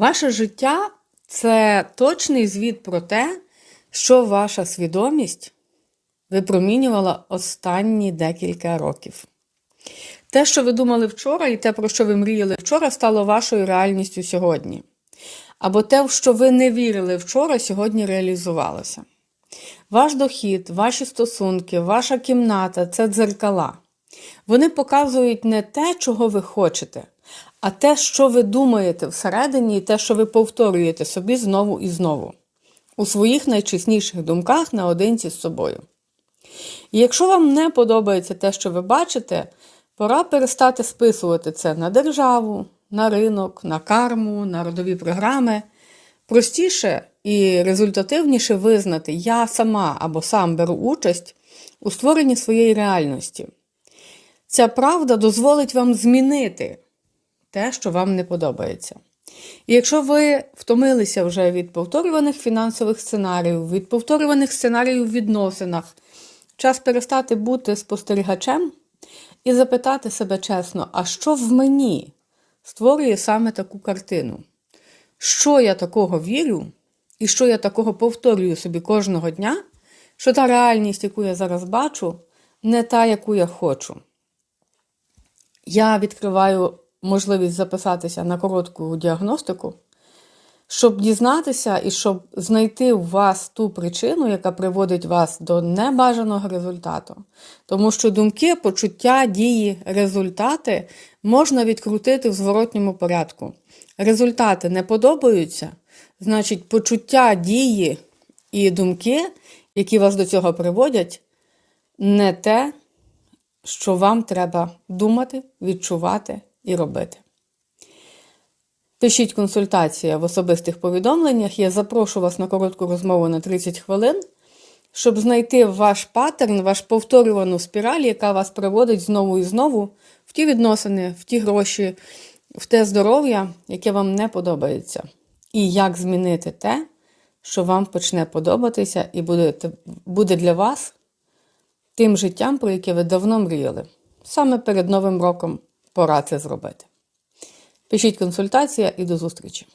Ваше життя це точний звіт про те, що ваша свідомість випромінювала останні декілька років. Те, що ви думали вчора, і те, про що ви мріяли вчора, стало вашою реальністю сьогодні. Або те, в що ви не вірили вчора, сьогодні реалізувалося. Ваш дохід, ваші стосунки, ваша кімната це дзеркала. Вони показують не те, чого ви хочете, а те, що ви думаєте всередині, і те, що ви повторюєте собі знову і знову у своїх найчесніших думках наодинці з собою. І якщо вам не подобається те, що ви бачите, пора перестати списувати це на державу, на ринок, на карму, на родові програми. Простіше і результативніше визнати, я сама або сам беру участь у створенні своєї реальності. Ця правда дозволить вам змінити те, що вам не подобається. І якщо ви втомилися вже від повторюваних фінансових сценаріїв, від повторюваних сценаріїв в відносинах, час перестати бути спостерігачем і запитати себе чесно, а що в мені створює саме таку картину? Що я такого вірю, і що я такого повторюю собі кожного дня, що та реальність, яку я зараз бачу, не та, яку я хочу. Я відкриваю можливість записатися на коротку діагностику, щоб дізнатися і щоб знайти у вас ту причину, яка приводить вас до небажаного результату. Тому що думки, почуття, дії, результати можна відкрутити в зворотньому порядку. Результати не подобаються, значить, почуття, дії і думки, які вас до цього приводять, не те, що вам треба думати, відчувати і робити. Пишіть консультація в особистих повідомленнях. Я запрошу вас на коротку розмову на 30 хвилин, щоб знайти ваш паттерн, ваш повторювану спіраль, яка вас приводить знову і знову в ті відносини, в ті гроші, в те здоров'я, яке вам не подобається. І як змінити те, що вам почне подобатися, і буде, буде для вас тим життям, про яке ви давно мріяли. Саме перед Новим роком пора це зробити. Пишіть консультація і до зустрічі!